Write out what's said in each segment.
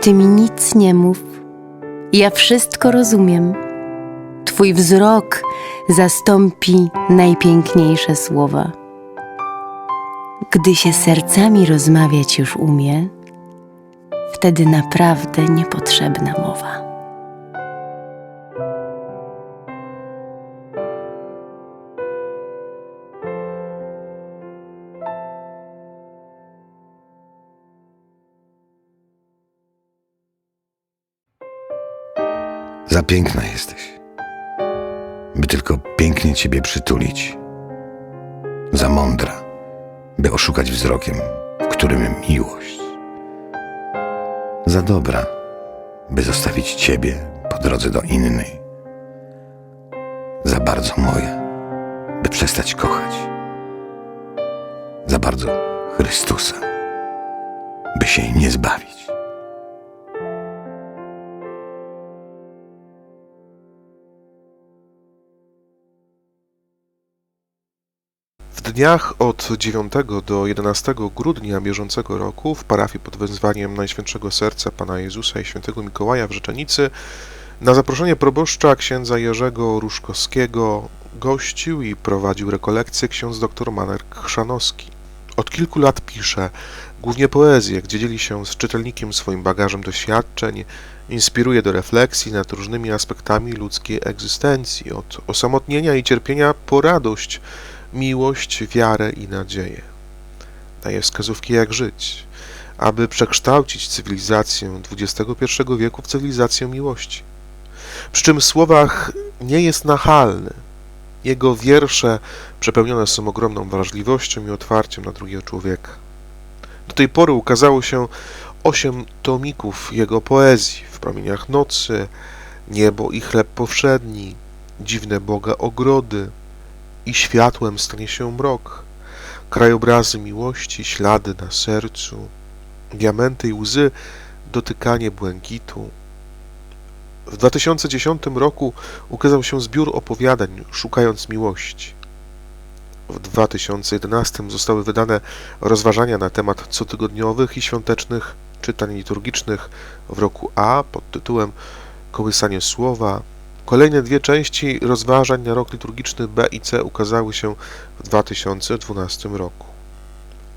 Ty mi nic nie mów, ja wszystko rozumiem. Twój wzrok zastąpi najpiękniejsze słowa. Gdy się sercami rozmawiać już umie, wtedy naprawdę niepotrzebna mowa. Piękna jesteś, by tylko pięknie ciebie przytulić. Za mądra, by oszukać wzrokiem, w którym miłość. Za dobra, by zostawić ciebie po drodze do innej. Za bardzo moja, by przestać kochać. Za bardzo Chrystusa, by się nie zbawić. Dniach od 9 do 11 grudnia bieżącego roku w parafii pod wezwaniem Najświętszego Serca Pana Jezusa i Świętego Mikołaja w Rzeczenicy na zaproszenie proboszcza księdza Jerzego Różkowskiego gościł i prowadził rekolekcję ksiądz dr Marek Chrzanowski. Od kilku lat pisze głównie poezję, gdzie dzieli się z czytelnikiem swoim bagażem doświadczeń, inspiruje do refleksji nad różnymi aspektami ludzkiej egzystencji, od osamotnienia i cierpienia po radość, miłość, wiarę i nadzieję. Daje wskazówki, jak żyć, aby przekształcić cywilizację XXI wieku w cywilizację miłości. Przy czym w słowach nie jest nachalny. Jego wiersze przepełnione są ogromną wrażliwością i otwarciem na drugiego człowieka. Do tej pory ukazało się osiem tomików jego poezji w promieniach nocy, niebo i chleb powszedni, dziwne Boga ogrody, i światłem stanie się mrok, krajobrazy miłości, ślady na sercu, diamenty i łzy, dotykanie błękitu. W 2010 roku ukazał się zbiór opowiadań Szukając Miłości. W 2011 zostały wydane rozważania na temat cotygodniowych i świątecznych czytań liturgicznych w roku A pod tytułem Kołysanie Słowa, Kolejne dwie części rozważań na rok liturgiczny B i C ukazały się w 2012 roku.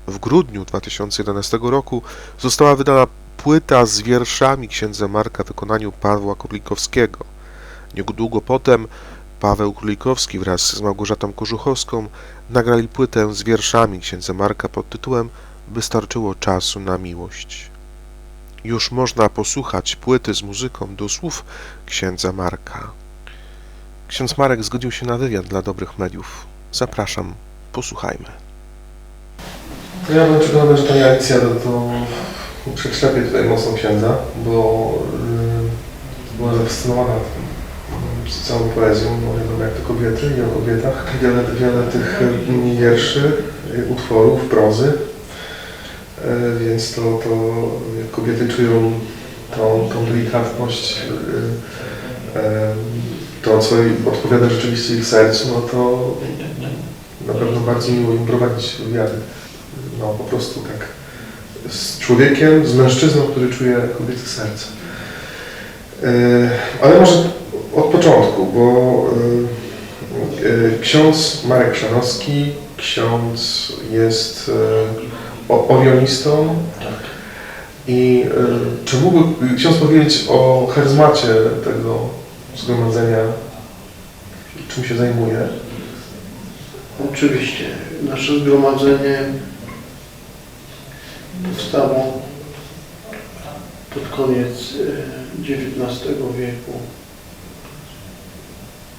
W grudniu 2011 roku została wydana płyta z wierszami księdza Marka w wykonaniu Pawła Królikowskiego. Niedługo potem Paweł Królikowski wraz z Małgorzatą Kożuchowską nagrali płytę z wierszami księdza Marka pod tytułem Wystarczyło czasu na miłość. Już można posłuchać płyty z muzyką do słów księdza Marka. Ksiądz Marek zgodził się na wywiad dla dobrych mediów. Zapraszam, posłuchajmy. To ja bym przekonany, że Pani Alicja to, to przekrzepię tutaj mocno księdza, bo yy, była zafascynowana z całą poezją, bo wiadomo jak to kobiety i o kobietach. Wiele, wiele tych yy, wierszy, yy, utworów, prozy, yy, więc to, to kobiety czują tą, tą delikatność, yy, yy, to co odpowiada rzeczywiście ich sercu, no to na pewno bardziej miło im prowadzić wywiady. No po prostu tak z człowiekiem, z mężczyzną, który czuje kobiety serce. Yy, ale może od początku, bo yy, yy, ksiądz Marek Szanowski, ksiądz jest orionistą. I yy, czy mógłby ksiądz powiedzieć o charyzmacie tego zgromadzenia, czym się zajmuje? Oczywiście. Nasze zgromadzenie powstało pod koniec e, XIX wieku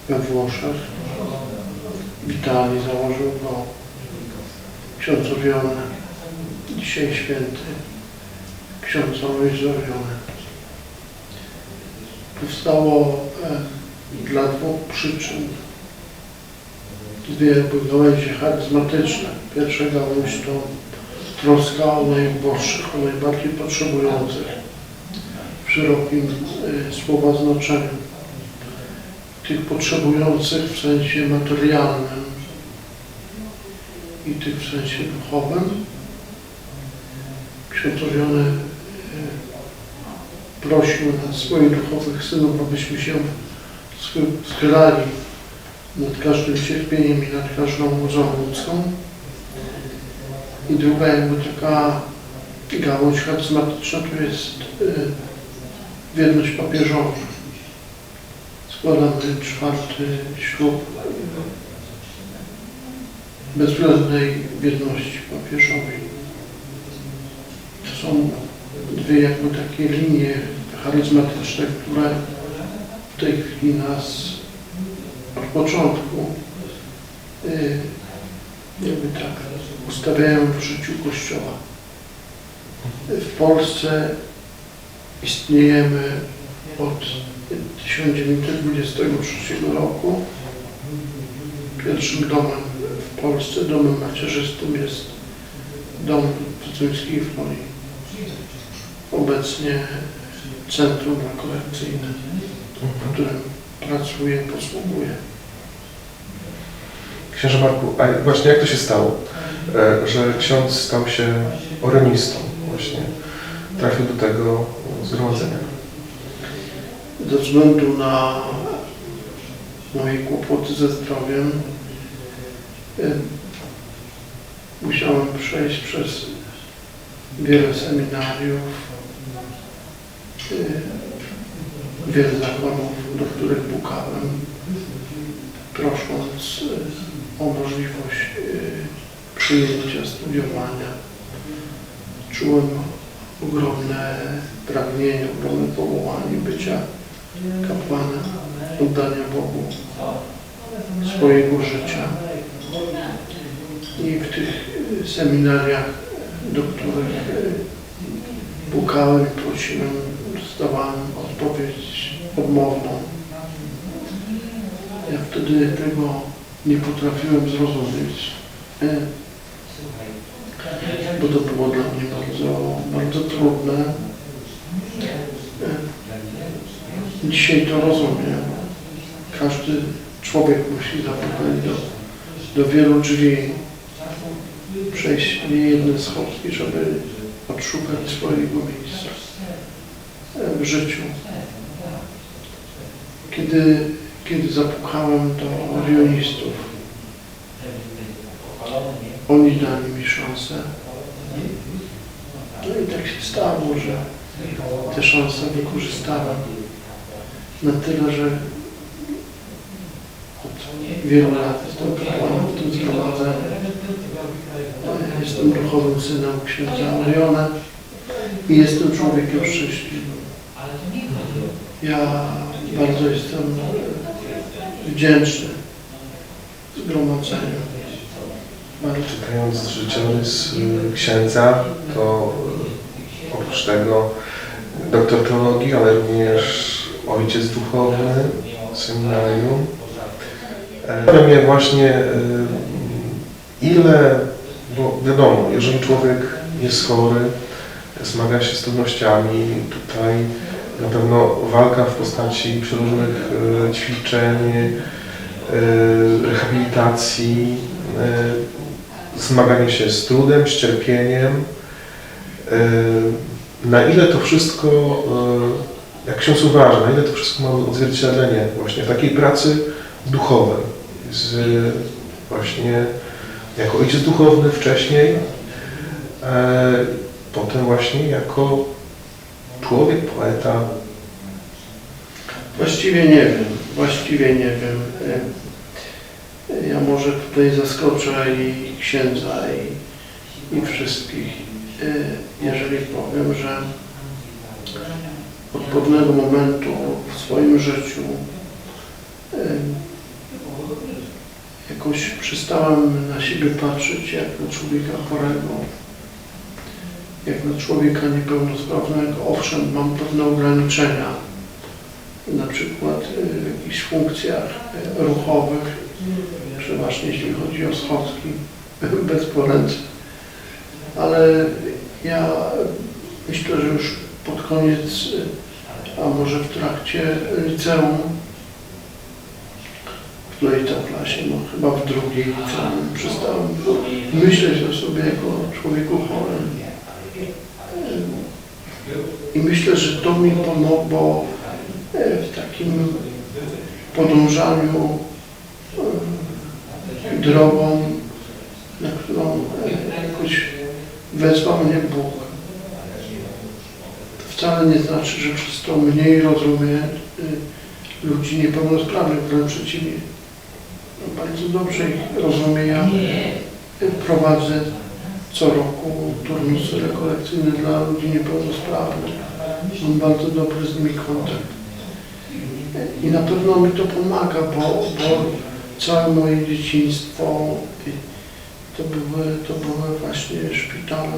we Włoszech. W Italii założył go ksiądz Orione, dzisiaj święty ksiądz Alois Orione. Powstało dla dwóch przyczyn dwie jakby gałęzie charyzmatyczne. Pierwsza gałąź to troska o najuboższych, o najbardziej potrzebujących w szerokim y, słowa znaczeniu. tych potrzebujących w sensie materialnym i tych w sensie duchowym. E, prosił swoich duchowych synów, abyśmy się schy- schylali nad każdym cierpieniem i nad każdą łzą ludzką. I druga jakby taka gałąź charyzmatyczna to jest y, wierność papieżowi. Składamy czwarty ślub bezwzględnej wierności papieżowi. To są dwie jakby takie linie charyzmatyczne, które w tej chwili nas od początku y, jakby tak ustawiają w życiu Kościoła. W Polsce istniejemy od 1923 roku. Pierwszym domem w Polsce, domem macierzystym jest dom w Zuńskiej Folii. Obecnie centrum rekolekcyjne, w którym pracuję, posługuję. Księże Marku, a właśnie jak to się stało, e, że ksiądz stał się orenistą właśnie? Trafił do tego zgromadzenia. Ze względu na moje kłopoty ze zdrowiem y, musiałem przejść przez wiele seminariów, wiele zakładów, do których pukałem, prosząc y, o możliwość y, przyjęcia, studiowania. Czułem ogromne pragnienie, ogromne powołanie bycia kapłanem, oddania Bogu swojego życia. I w tych y, seminariach, do których y, pukałem prosiłem, dostawałem odpowiedź odmowną. Ja wtedy tego nie potrafiłem zrozumieć, y, bo to było dla mnie bardzo, bardzo trudne. Y, Dzisiaj to rozumiem. Każdy człowiek musi zapukać do, do wielu drzwi, przejść niejedne schodki, żeby odszukać swojego miejsca e, w życiu. Kiedy, kiedy zapukałem do orionistów, oni dali mi szansę. No i tak się stało, że tę szansę wykorzystałem na tyle, że od wielu lat jestem kapłanem w tym zgromadzeniu. Jestem duchowym synem księdza Oriona i jestem człowiekiem szczęśliwym. Ja bardzo jestem wdzięczny zgromadzeniu. Bardzo. Czytając życiorys y, księdza, to y, oprócz tego doktor teologii, ale również ojciec duchowny, seminarium. Zastanawiam mnie właśnie, y, ile, bo wiadomo, jeżeli człowiek jest chory, zmaga się z trudnościami, tutaj na pewno walka w postaci przeróżnych y, ćwiczeń, y, rehabilitacji, y, zmaganie się z trudem, z cierpieniem. Na ile to wszystko, jak ksiądz uważa, na ile to wszystko ma odzwierciedlenie właśnie takiej pracy duchowej, z, właśnie jako ojciec duchowny wcześniej, e, potem właśnie jako człowiek, poeta. Właściwie nie wiem, właściwie nie wiem. Ja może tutaj zaskoczę i księdza, i, i wszystkich, jeżeli powiem, że od pewnego momentu w swoim życiu jakoś przestałem na siebie patrzeć jak na człowieka chorego, jak na człowieka niepełnosprawnego. Owszem, mam pewne ograniczenia, na przykład y, w jakichś funkcjach y, ruchowych, przeważnie jeśli chodzi o schodki bezporęczne. Ale ja myślę, że już pod koniec, a może w trakcie liceum, no i to w klasie, no chyba w drugiej liceum przestałem myśleć o sobie jako człowieku chorym. I myślę, że to mi pomogło e, w takim podążaniu e, drogą, na którą e, jakoś wezwał mnie Bóg. To wcale nie znaczy, że przez to mniej rozumiem ludzi niepełnosprawnych, wręcz przeciwnie. No, bardzo dobrze ich rozumiem. Ja prowadzę co roku turnusy rekolekcyjne dla ludzi niepełnosprawnych. Mam bardzo dobry z nimi kontakt. I na pewno mi to pomaga, bo, bo całe moje dzieciństwo to były, to były właśnie szpitale,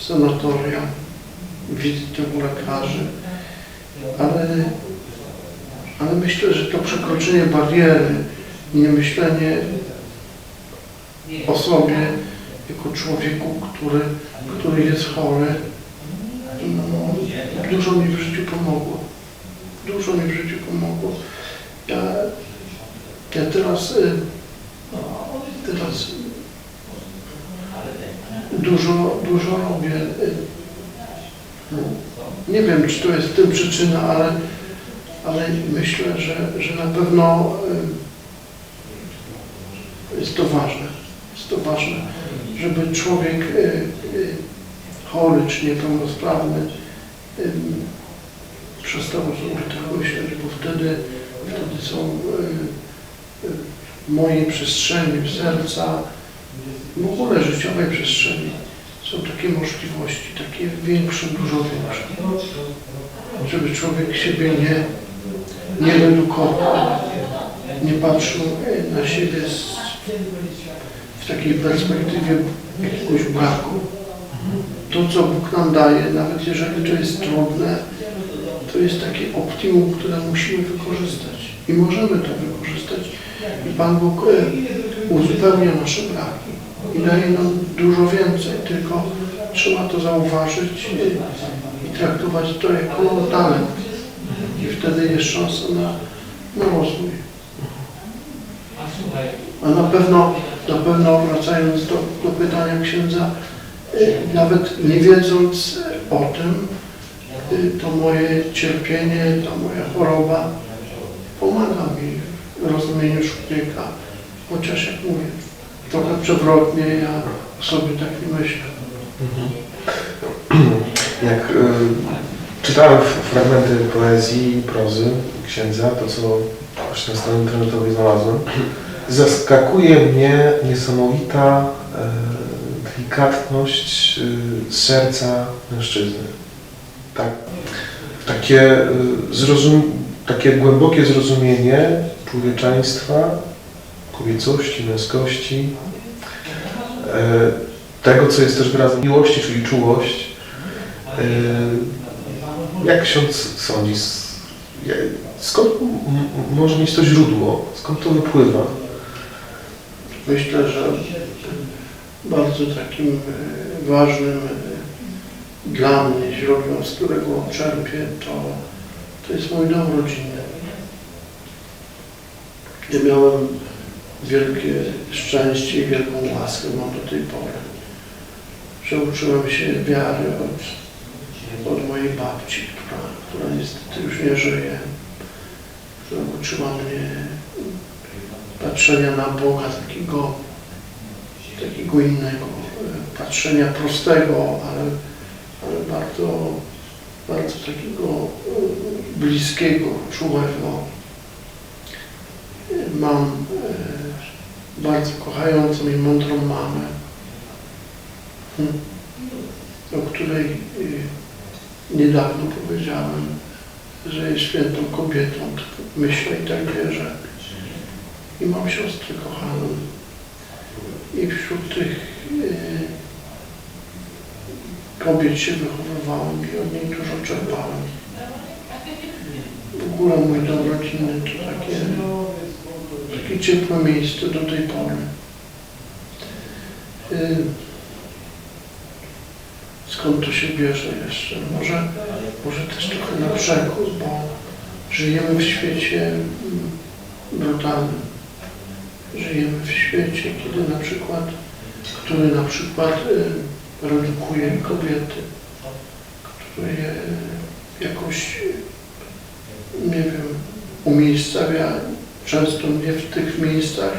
sanatoria, wizyty u lekarzy. Ale, ale myślę, że to przekroczenie bariery, nie myślenie o sobie jako człowieku, który, który jest chory, no, dużo mi w życiu pomogło. Dużo mi w życiu pomogło. Ja, ja teraz, y, teraz dużo, dużo robię. y, no, Nie wiem, czy to jest tym przyczyna, ale, ale myślę, że, że na pewno y, jest to ważne. Jest to ważne, żeby człowiek y, y, chory czy niepełnosprawny przestał sobie tak myśleć, bo wtedy, wtedy są y, mojej przestrzeni, serca, w ogóle życiowej przestrzeni są takie możliwości, takie większe, dużo większe. Żeby człowiek siebie nie, nie redukował, nie patrzył na siebie z, w takiej perspektywie jakiegoś braku. To, co Bóg nam daje, nawet jeżeli to jest trudne, to jest takie optimum, które musimy wykorzystać. I możemy to wykorzystać. I Pan Bóg e, uzupełnia nasze braki. I daje nam dużo więcej, tylko trzeba to zauważyć e, i traktować to jako talent. I wtedy jest szansa na, na rozwój. A na pewno, na pewno wracając do, do pytania księdza, e, nawet nie wiedząc o tym, y, to moje cierpienie, ta moja choroba pomaga mi w rozumieniu człowieka. Chociaż jak mówię, trochę przewrotnie, ja sobie tak nie myślę. Jak y, czytałem fragmenty poezji prozy księdza, to co właśnie na stronie internetowej znalazłem, zaskakuje mnie niesamowita e, delikatność y, serca mężczyzny. Tak, takie, y, zrozum, takie głębokie zrozumienie człowieczeństwa, kobiecości, męskości, e, tego, co jest też wyrazem miłości, czyli czułość. E, Jak ksiądz sądzi, skąd może mieć to źródło? Skąd to wypływa? Myślę, że bardzo takim e, ważnym e, dla mnie źródłem, z którego czerpię, to, to jest mój dom rodzinny. Ja miałem wielkie szczęście i wielką łaskę mam do tej pory, że uczyłem się wiary od, od mojej babci, która, która niestety już nie żyje, która uczyła mnie patrzenia na Boga takiego, takiego innego, patrzenia prostego, ale, ale bardzo, bardzo takiego e, bliskiego, czułego. Mam e, bardzo kochającą i mądrą mamę, hmm, o której e, niedawno powiedziałem, że jest świętą kobietą. Myślę i tak wierzę i mam siostrę kochaną. I wśród tych e, kobiet się wychowywałem i od niej dużo czerpałem. W ogóle mój dom rodzinny to takie, takie ciepłe miejsce do tej pory. E, skąd to się bierze jeszcze? Może, może też trochę na przekór, bo żyjemy w świecie mm, brutalnym żyjemy w świecie, kiedy na przykład, który na przykład y, redukuje kobiety, który jakoś, y, nie wiem, umiejscawia często nie w tych miejscach,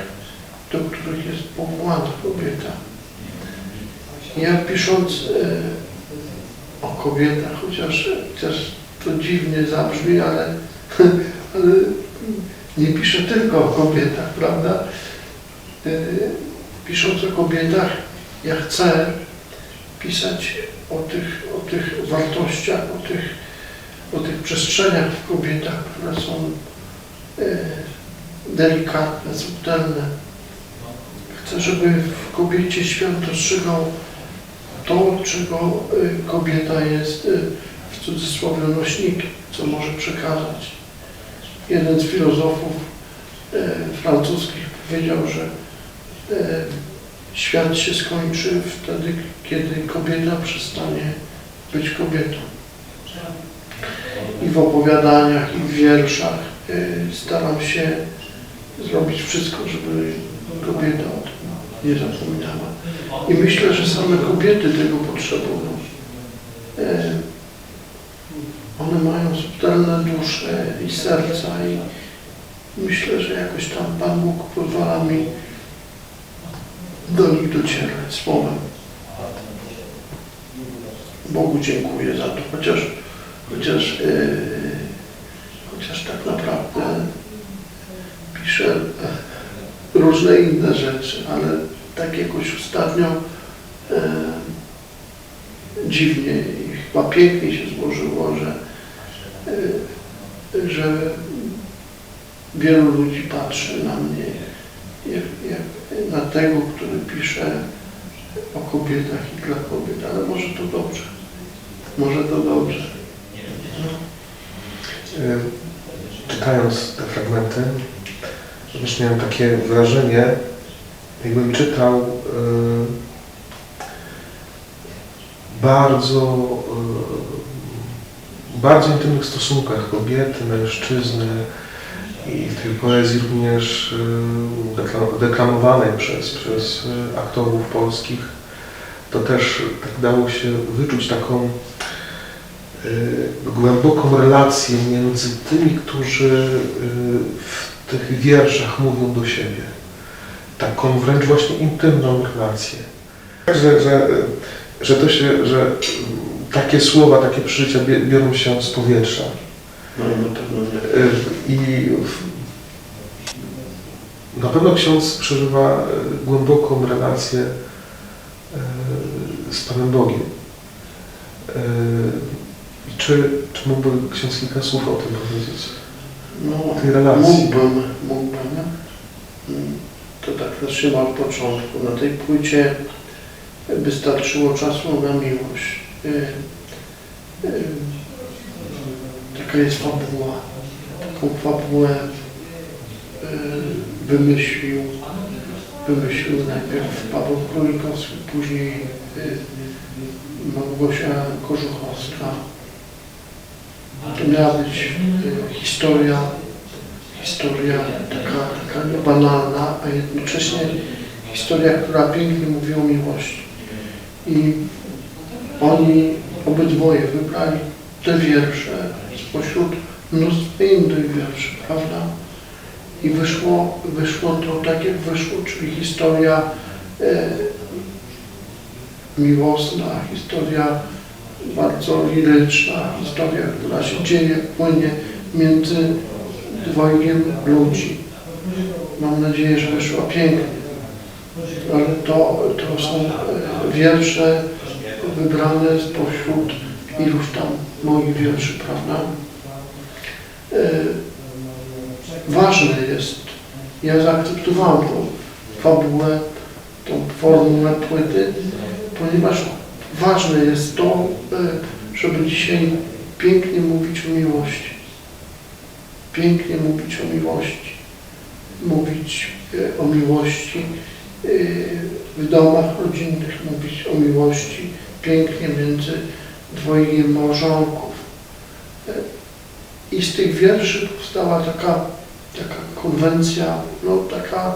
do których jest powołana kobieta. Ja pisząc e, o kobietach, chociaż, chociaż to dziwnie zabrzmi, ale, ale nie piszę tylko o kobietach, prawda? E, pisząc o kobietach, ja chcę pisać o tych, o tych wartościach, o tych, o tych przestrzeniach w kobietach, które są e, delikatne, subtelne. Chcę, żeby w kobiecie świat dostrzegał to, czego y, kobieta jest w cudzysłowie nośnikiem, co może przekazać. Jeden z filozofów y, francuskich powiedział, że y, świat się skończy wtedy, kiedy kobieta przestanie być kobietą. I w opowiadaniach, i w wierszach y, staram się zrobić wszystko, żeby kobieta o tym nie zapominała. I myślę, że same kobiety tego potrzebują. One mają subtelne dusze i serca i myślę, że jakoś tam Pan Bóg pozwala mi do nich docierać słowem. Bogu dziękuję za to, chociaż, chociaż, e, chociaż tak naprawdę piszę różne inne rzeczy, ale tak jakoś ostatnio e, dziwnie i chyba pięknie się złożyło, że, że wielu ludzi patrzy na mnie jak, jak na tego, który pisze o kobietach i dla kobiet, ale może to dobrze. Może to dobrze. Y, Czytając te fragmenty, też miałem takie wrażenie, jakbym czytał y, bardzo, y, bardzo intymnych stosunkach kobiety, mężczyzny i w tej poezji również y, dekla- deklamowanej przez, przez y, aktorów polskich, to też tak dało się wyczuć taką y, głęboką relację między tymi, którzy w tych wierszach mówią do siebie. Taką wręcz właśnie intymną relację. Że, że, że to się, że takie słowa, takie przeżycia biorą się z powietrza. No na pewno nie. Y, I na pewno ksiądz przeżywa y, głęboką relację y, z Panem Bogiem. I Czy, czy mógłby ksiądz kilka słów o tym powiedzieć? No, tej relacji. Mógłbym, mógłbym. To tak zaczynam od początku. Na tej płycie wystarczyło czasu na miłość. Taka jest fabuła. Taką fabułę y, wymyślił, wymyślił najpierw Paweł Królikowski, później y, Małgosia Kożuchowska. To miała być y, historia, historia taka, taka niebanalna, a jednocześnie historia, która pięknie mówi o miłości. I oni obydwoje wybrali te wiersze spośród mnóstwa innych wierszy, prawda? I wyszło, wyszło to tak, jak wyszło, czyli historia e, miłosna, historia bardzo liryczna, historia, która się dzieje, płynie między dwojgiem ludzi. Mam nadzieję, że wyszła pięknie, ale to, to są e, wiersze wybrane spośród iluś tam moich wierszy, prawda? E, Ważne jest, ja zaakceptowałem tą fabułę, tą formułę płyty, ponieważ ważne jest to, e, żeby dzisiaj pięknie mówić o miłości. Pięknie mówić o miłości. Mówić e, o miłości w domach rodzinnych, mówić o miłości pięknie między dwojgiem małżonków. E, I z tych wierszy powstała taka, taka konwencja, no taka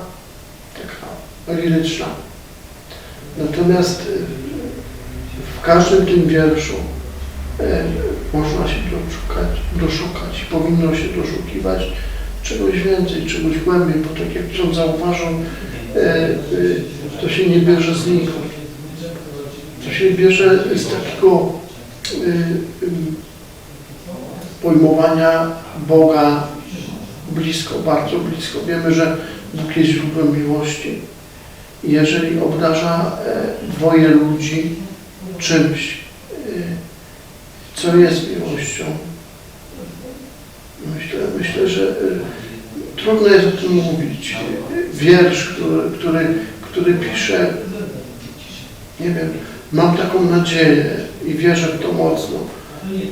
taka liryczna. Natomiast y, w każdym tym wierszu y, można się doszukać, doszukać powinno się doszukiwać czegoś więcej, czegoś głębiej, bo tak jak ksiądz zauważył, to się nie bierze znikąd. Się bierze z takiego y, y, pojmowania Boga blisko, bardzo blisko. Wiemy, że Bóg jest źródłem miłości. Jeżeli obdarza e, dwoje ludzi czymś, e, co jest miłością, myślę, myślę że trudno jest o tym mówić. Wiersz, który, który, który pisze, nie wiem, mam taką nadzieję i wierzę w to mocno.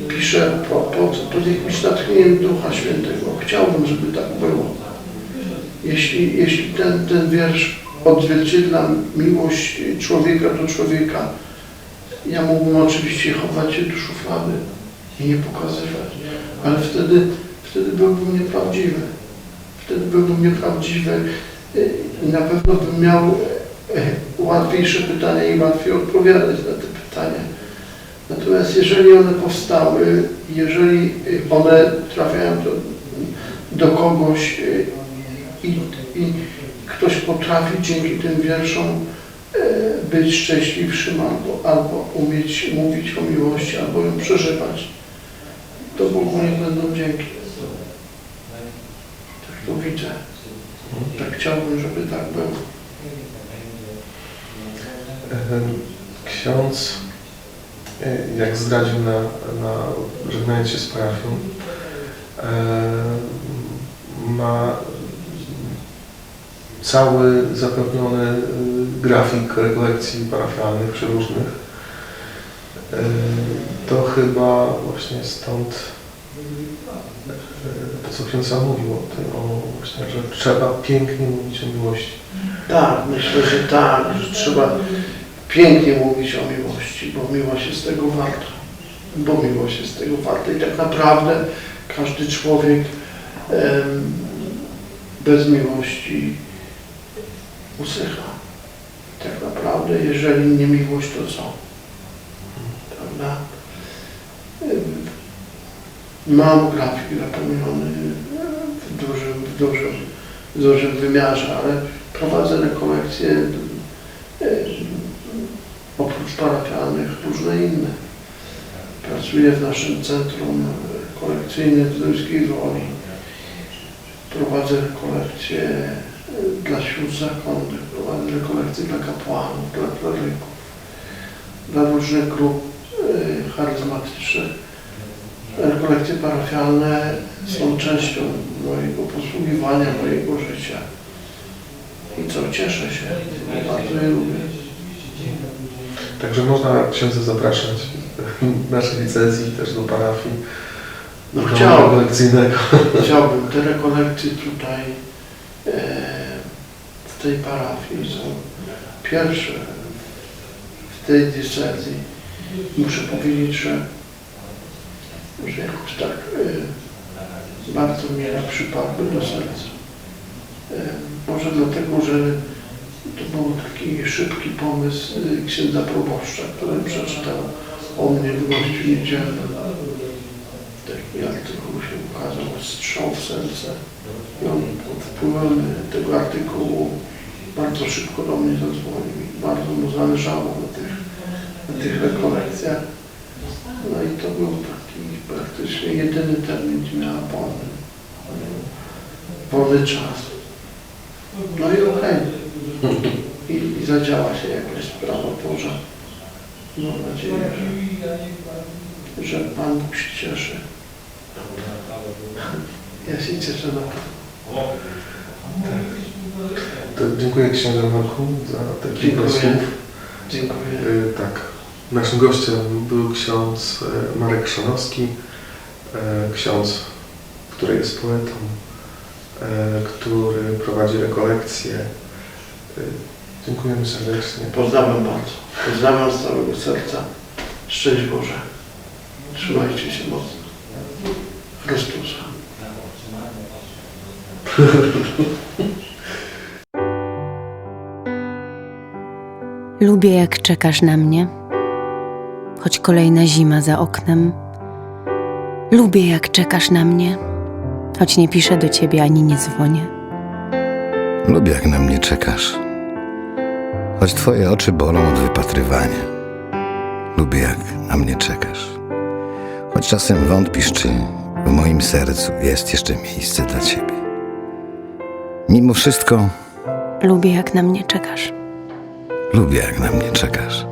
Pisze po, pod, pod jakimś natchnieniem Ducha Świętego. Chciałbym, żeby tak było. Jeśli, jeśli ten, ten wiersz odzwierciedla miłość człowieka do człowieka, ja mógłbym oczywiście chować się do szuflady i nie pokazywać, ale wtedy, wtedy byłbym nieprawdziwy. Wtedy byłbym nieprawdziwy i na pewno bym miał łatwiejsze pytania i łatwiej odpowiadać na te pytania. Natomiast jeżeli one powstały, jeżeli y, one trafiają do, do kogoś y, i, i ktoś potrafi dzięki tym wierszom e, być szczęśliwszym albo, albo umieć mówić o miłości, albo ją przeżywać, to Bogu nie będą dzięki. Tak to widzę. Tak chciałbym, żeby tak było. Ksiądz, e, jak zdradził na, na żegnając się z parafią, e, ma cały zapewniony e, grafik rekolekcji parafialnych przeróżnych. To chyba właśnie stąd to, co ksiądz sam mówił o tym, o właśnie, że trzeba pięknie mówić o miłości. Tak, myślę, że tak, że trzeba pięknie mówić o miłości, bo miłość jest tego warta. Bo miłość jest tego warta i tak naprawdę każdy człowiek em, bez miłości usycha. Tak naprawdę, jeżeli nie miłość, to co? Prawda? Mam grafik zapełniony w dużym, w dużym, w dużym wymiarze, ale prowadzę rekolekcje oprócz parafialnych różne inne. Pracuję w naszym centrum kolekcyjnym w Zduńskiej Woli. Prowadzę rekolekcje e, dla sióstr zakonnych, prowadzę rekolekcje dla kapłanów, dla kleryków, dla różnych grup e, charyzmatycznych. Rekolekcje parafialne są częścią mojego posługiwania, mojego życia. I co, cieszę się, bardzo je lubię. Także można księdza zapraszać w naszej licencji też do parafii. No do chciałbym, chciałbym. Te rekolekcje tutaj e, w tej parafii są pierwsze w tej diecezji. Muszę powiedzieć, że, że jakoś tak e, bardzo mi przypadły do serca. E, może dlatego, że to był taki szybki pomysł y, księdza proboszcza, który przeczytał o mnie w gościu niedzielnym. Taki artykuł się ukazał, strzał w serce. I on pod wpływem tego artykułu bardzo szybko do mnie zadzwonił bardzo mu zależało na tych, na tych rekolekcjach. No i to był taki praktycznie jedyny termin, gdzie miała wolny, wolny czas. No i okej. I, I zadziała się jakaś sprawa Boża. Mam nadzieję, że, że Pan Bóg się cieszy. Ja się cieszę na To dziękuję księdza Marku za te kilka Dziękuję. słów. Dziękuję. Y, Tak. Naszym gościem był ksiądz y, Marek Szanowski, y, ksiądz, który jest poetą, który prowadzi rekolekcje. Y, Dziękujemy serdecznie. Pozdrawiam bardzo. Pozdrawiam z całego serca. Szczęść Boże. Trzymajcie się mocno. Chrystusa. Lubię, jak czekasz na mnie, choć kolejna zima za oknem. Lubię, jak czekasz na mnie, choć nie piszę do ciebie ani nie dzwonię. Lubię, jak na mnie czekasz, choć twoje oczy bolą od wypatrywania. Lubię, jak na mnie czekasz, choć czasem wątpisz, czy w moim sercu jest jeszcze miejsce dla ciebie. Mimo wszystko Lubię, jak na mnie czekasz. lubię, jak na mnie czekasz.